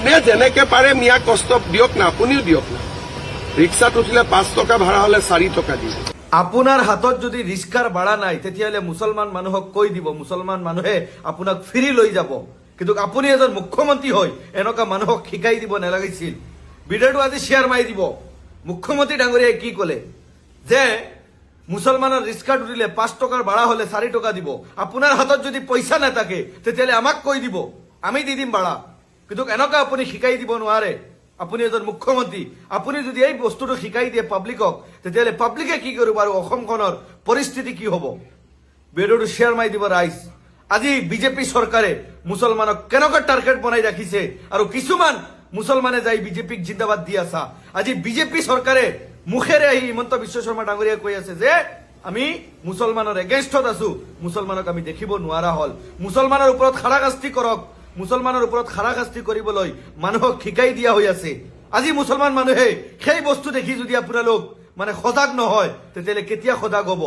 যোনে যেনেকে পাৰে মিয়াক কষ্ট দিয়ক না, আপুনিও দিয়ক না। ৰিক্সাত উঠিলে পাঁচ টকা ভাড়া হ'লে চাৰি টকা দিব। আপোনাৰ হাতত যদি ৰিস্কাৰ ভাড়া নাই, তেতিয়াহ'লে মুছলমান মানুহক কৈ দিব, মুছলমান মানুহে আপোনাক ফিৰি লৈ যাব। কিন্তু আপুনি এজন মুখ্যমন্ত্ৰী হয় এনেকুৱা মানুহক শিকাই দিব নালাগিছিল। ভিডিঅ'টো আজি শ্বেয়াৰ মাৰি দিব। মুখ্যমন্ত্ৰী ডাঙৰীয়াই কি ক'লে? যে, মুছলমানৰ ৰিস্কাত উঠিলে পাঁচ টকাৰ ভাড়া হ'লে চাৰি টকা দিব। আপোনাৰ হাতত যদি পইচা নাথাকে, তেতিয়াহ'লে আমাক কৈ দিব। আমি দি দিম ভাড়া। কিন্তু এনেকুৱা আপুনি শিকাই দিব নোৱাৰে। আপুনি এজন মুখ্যমন্ত্ৰী। আপুনি যদি এই বস্তুটো শিকাই দিয়ে পাব্লিকক, তেতিয়াহ'লে পাব্লিকে কি কৰিব আৰু অসমখনৰ পৰিস্থিতি কি হ'ব? ভিডিঅ'টো শ্বেয়াৰ মাৰি দিব ৰাইজ। আজি বিজেপি চৰকাৰে মুছলমানক কেনেকৈ টাৰ্গেট বনাই ৰাখিছে আৰু কিছুমান মুছলমানে যাই বিজেপিক জিন্দাবাদ দি আছা। আজি বিজেপি চৰকাৰে মুখেৰে আহি হিমন্ত বিশ্ব শৰ্মা ডাঙৰীয়াই কৈ আছে যে, আমি মুছলমানৰ এগেইনষ্টত আছো। মুছলমানক আমি দেখিব নোৱাৰা হ'ল। মুছলমানৰ ওপৰত হাৰাশাস্তি কৰক। মুছলমানৰ ওপৰত হাৰাশাস্তি কৰিবলৈ মানুহক শিকাই দিয়া হৈ আছে। আজি মুছলমান মানুহে সেই বস্তু দেখি যদি আপোনালোক মানে সজাগ নহয়, তেতিয়াহ'লে কেতিয়া সজাগ হ'ব?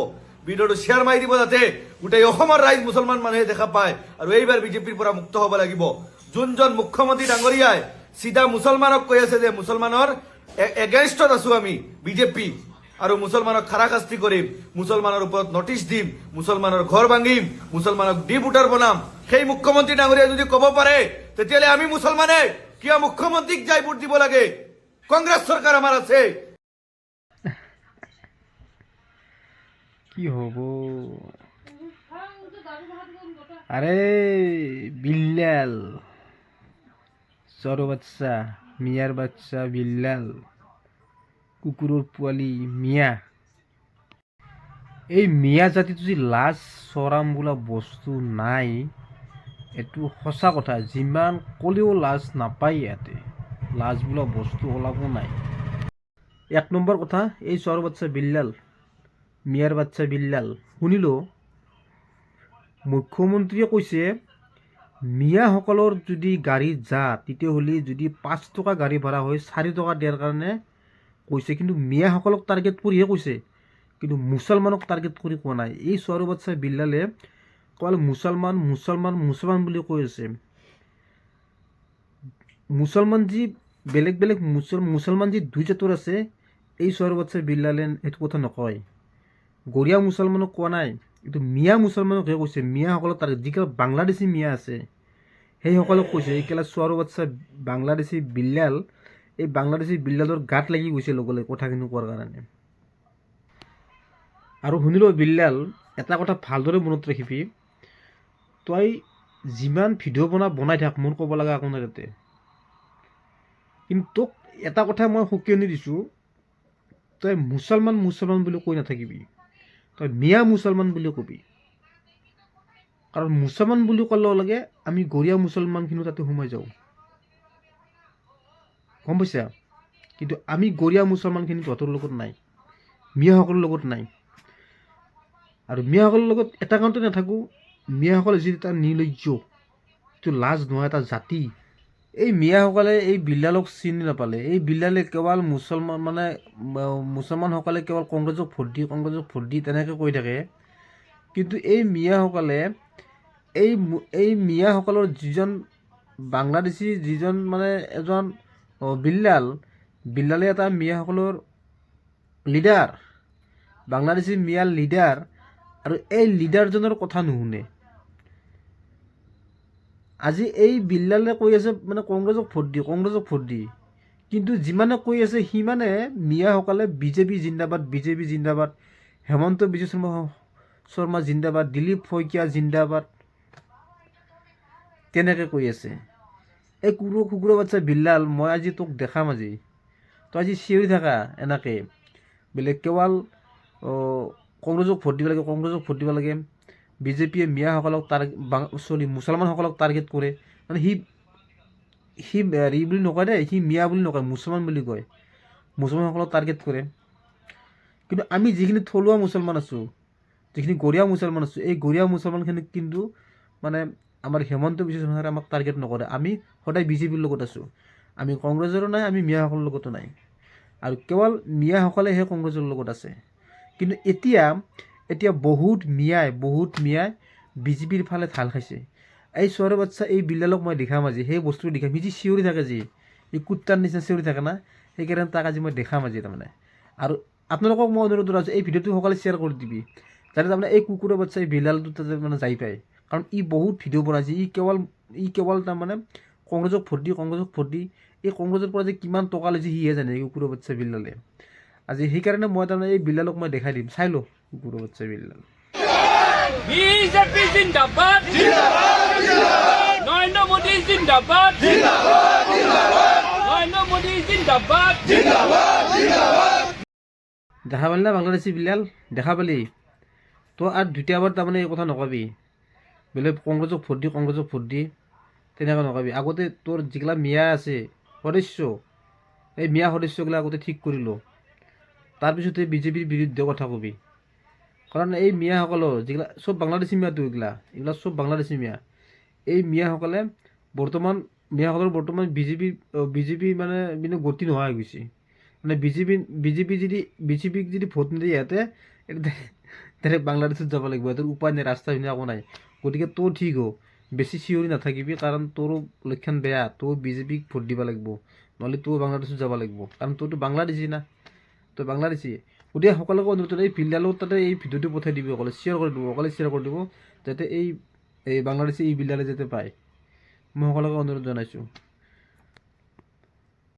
ভিডিঅ'টো শ্বেয়াৰ মাৰি দিব যাতে গোটেই অসমৰ ৰাইজ মুছলমান মানুহে দেখা পায় আৰু এইবাৰ বিজেপিৰ পৰা মুক্ত হ'ব লাগিব। যোনজন মুখ্যমন্ত্ৰী ডাঙৰীয়াই, চিধা মুছলমানক কৈ আছে যে, মুছলমানৰ এগেইনষ্টত আছো আমি, বিজেপি। আৰু মুছলমানক খাৰাশাস্তি কৰিম মুছলমানৰ ওপৰত নটিচ দিম মুছলমানৰ ঘৰ ভাঙিম মুছলমানক ডি ভোটাৰ বনাম। সেই মুখ্যমন্ত্ৰী ডাঙৰীয়াই যদি ক'ব পাৰে তেতিয়াহ'লে আমি মুছলমানে কিয় মুখ্যমন্ত্ৰীক যাই ভোট দিব লাগে? কংগ্ৰেছ চৰকাৰ আমাৰ আছে। কি হব? আরে বিল্লাল। চর বাচ্চা মিয়ার বাচ্চা বিল্লাল। কুকুৰৰ পোৱালি মিয়া। এই মিয়া জাতিটো যি লাজ চৰাম বোলা বস্তু নাই, এইটো সঁচা কথা, যিমান ক'লেও লাজ নাপায় ইয়াতে। লাজ বোলা বস্তু ওলাব নাই। এক নম্বৰ কথা, এই চৰ বাচ্চা বিল্লাল, মিয়াৰ বাচ্চা বিল্লাল, শুনিলো। মুখ্যমন্ত্ৰীয়ে কৈছে, মিয়াসকলৰ যদি গাড়ীত যা, তেতিয়াহ'লে যদি পাঁচ টকা গাড়ী ভাড়া হয়, চাৰি টকা দিয়াৰ কাৰণে কৈছে কিন্তু মিয়াসকলক টাৰ্গেট কৰিহে কৈছে। কিন্তু মুছলমানক টাৰ্গেট কৰি কোৱা নাই। এই চৰু বাচ্চা বিল্লালে অকল মুছলমান মুছলমান মুছলমান বুলি কৈ আছে। মুছলমান যি বেলেগ বেলেগ মুছল মুছলমান যি দুই জাতৰ আছে এই চৰু বাচ্চা বিল্লালে সেইটো কথা নকয়। গৰীয়া মুছলমানক কোৱা নাই এইটো মিয়া মুছলমানকহে কৈছে। মিয়াসকলক তাৰ যিকেইটা বাংলাদেশী মিয়া আছে সেইসকলক কৈছে। এইকেলা চোৱাৰো বাচ্চা বাংলাদেশী বিল্লাল এই বাংলাদেশী বিল্লালৰ গাত লাগি গৈছে লগে লগে কথাখিনি কোৱাৰ কাৰণে। আৰু শুনিলোঁ বিল্লাল, এটা কথা ভালদৰে মনত ৰাখিবি। তই যিমান ভিডিঅ' বনা, বনাই থাক, মোৰ ক'ব লগা একো নাই তাতে। কিন্তু তোক এটা কথা মই সকিয়নি দিছোঁ, তই মুছলমান মুছলমান বুলি কৈ নাথাকিবি। তই মিয়া মুছলমান বুলি কবি। কাৰণ মুছলমান বুলি লগে লগে আমি গৰীয়া মুছলমানখিনিও তাতে সোমাই যাওঁ। গম পাইছা? কিন্তু আমি গৰীয়া মুছলমানখিনি তহঁতৰ লগত নাই, মিয়াসকলৰ লগত নাই। আৰু মিয়াসকলৰ লগত এটা কাৰণতে নাথাকোঁ, মিয়াসকলে যি এটা নিৰ্লজ্জ, যিটো লাজ নোহোৱা এটা জাতি, এই মিয়াসকলে এই বিল্লালক চিনি নাপালে, এই বিল্লালে কেৱল মুছলমান মানে মুছলমানসকলে কেৱল কংগ্ৰেছক ভোট দি, কংগ্ৰেছক ভোট দি তেনেকৈ কৈ থাকে। কিন্তু এই মিয়াসকলে, এই এই মিয়াসকলৰ যিজন বাংলাদেশী, যিজন মানে এজন বিল্লাল। বিল্লালে এটা মিয়াসকলৰ লিডাৰ বাংলাদেশী মিয়াৰ লিডাৰ আৰু এই লিডাৰজনৰ কথা নুশুনে। আজি এই বিল্লালে কৈ আছে মানে কংগ্ৰেছক ভোট দি, কংগ্ৰেছক ভোট দি। কিন্তু যিমানে কৈ আছে, সিমানে মিয়াসকলে বিজেপি জিন্দাবাদ বিজেপি জিন্দাবাদ, হেমন্ত বিশ্ব শৰ্মা শৰ্মা জিন্দাবাদ, দিলীপ শইকীয়া জিন্দাবাদ, তেনেকৈ কৈ আছে। এই কুকুৰ কুকুৰ বাচ্চা বিল্লাল, মই আজি তোক দেখাম আজি। তই আজি চিঞৰি থাকা এনেকৈ। বেলেগ কেৱল কংগ্ৰেছক ভোট দিব লাগে, কংগ্ৰেছক ভোট দিব লাগে। বিজেপিয়ে মিয়াসকলক টাৰ চৰি, মুছলমানসকলক টাৰ্গেট কৰে। মানে সি সি হেৰি বুলি নকয় দেই, সি মিয়া বুলি নকয়, মুছলমান বুলি কয়। মুছলমানসকলক টাৰ্গেট কৰে। কিন্তু আমি যিখিনি থলুৱা মুছলমান আছোঁ, যিখিনি গৰীয়া মুছলমান আছোঁ, এই গৰীয়া মুছলমানখিনিক কিন্তু মানে আমাৰ হেমন্ত বিশ্ব শৰ্মাই আমাক টাৰ্গেট নকৰে। আমি সদায় বিজেপিৰ লগত আছোঁ। আমি কংগ্ৰেছৰো নাই, আমি মিয়াসকলৰ লগতো নাই। আৰু কেৱল মিয়াসকলেহে কংগ্ৰেছৰ লগত আছে। কিন্তু এতিয়া এতিয়া বহুত মিয়াই বহুত মিয়াই বিজেপিৰ ফালে ঢাল খাইছে। এই চোৱাৰৰ বাচ্চা এই বিল্লালক মই দেখাম আজি সেই বস্তুটো দেখাম সি যি চিঞৰি থাকে যি, এই কুত্তাৰ নিচিনা চিঞৰি থাকে না, সেইকাৰণে তাক আজি মই দেখাম আজি তাৰমানে। আৰু আপোনালোকক মই অনুৰোধ জনাইছোঁ, এই ভিডিঅ'টো সকলোৱে শ্বেয়াৰ কৰি দিবি। যাতে তাৰমানে এই কুকুৰৰ বাচ্চা এই বিল্লালটো তাতে মানে যাই পায়। কাৰণ ই বহুত ভিডিঅ' বনাইছে। ই কেৱল ই কেৱল তাৰমানে কংগ্ৰেছক ভোট দি কংগ্ৰেছক ভোট দি এই কংগ্ৰেছৰ পৰা যে কিমান টকা লৈছে সিহে জানে কুকুৰৰ বাচ্চা বিল্লালে আজি সেইকাৰণে মই তাৰমানে এই বিল্লালক মই দেখাই দিম। চাই লওঁ কুকুৰৰ বাচ্চা বিল্লাল বিজেপি জিন্দাবাদ। নরেন্দ্র মোদী জিন্দাবাদ। নরেন্দ্র মোদী জিন্দাবাদ। দেখা পালি না বাংলাদেশী বিলাল দেখা পালি? তই আৰু দ্বিতীয়বাৰ তাৰমানে এই কথা নকবি। বোলে কংগ্ৰেছক ভোট দি, কংগ্ৰেছক ভোট দি তেনেকৈ নকবি আগতে তোৰ যিগিলা মিয়া আছে, সদস্য, এই মিয়া সদস্যগিলা আগতে ঠিক কৰি ল তাৰপিছতে বিজেপিৰ বিৰুদ্ধে কথা কবি। কাৰণ এই মিয়াসকলৰ যিগিলা, চব বাংলাদেশী মিয়াটো এইগিলা এইগিলা চব বাংলাদেশী মিয়া। এই মিয়াসকলে বৰ্তমান, মিয়াসকলৰ বৰ্তমান বিজেপি বিজেপি মানে মানে গতি নোহোৱা হৈ গৈছে। মানে বিজেপি বিজেপি যদি, বিজেপিক যদি ভোট নিদিয়ে ইহঁতে ডাইৰেক্ট বাংলাদেশত যাব লাগিব সিহঁতৰ উপায় নাই ৰাস্তা ভিন্ন একো নাই। গতিকে তই ঠিক হ বেছি চিঞৰি নাথাকিবি কাৰণ তোৰো লক্ষণ বেয়া তই বিজেপিক ভোট দিব লাগিব, নহ'লে তই বাংলাদেশত যাব লাগিব। কাৰণ তইতো বাংলাদেশী না তই বাংলাদেশী। গতিকে সকলোকে অনুৰোধ এই বিল্লালক তাতে এই ভিডিঅ'টো পঠাই দিব, অকলে শ্বেয়াৰ কৰি দিব, অকলে শ্বেয়াৰ কৰি দিব, যাতে এই এই বাংলাদেশী এই বিল্লালে যাতে পায়। মই সকলোকে অনুৰোধ জনাইছোঁ।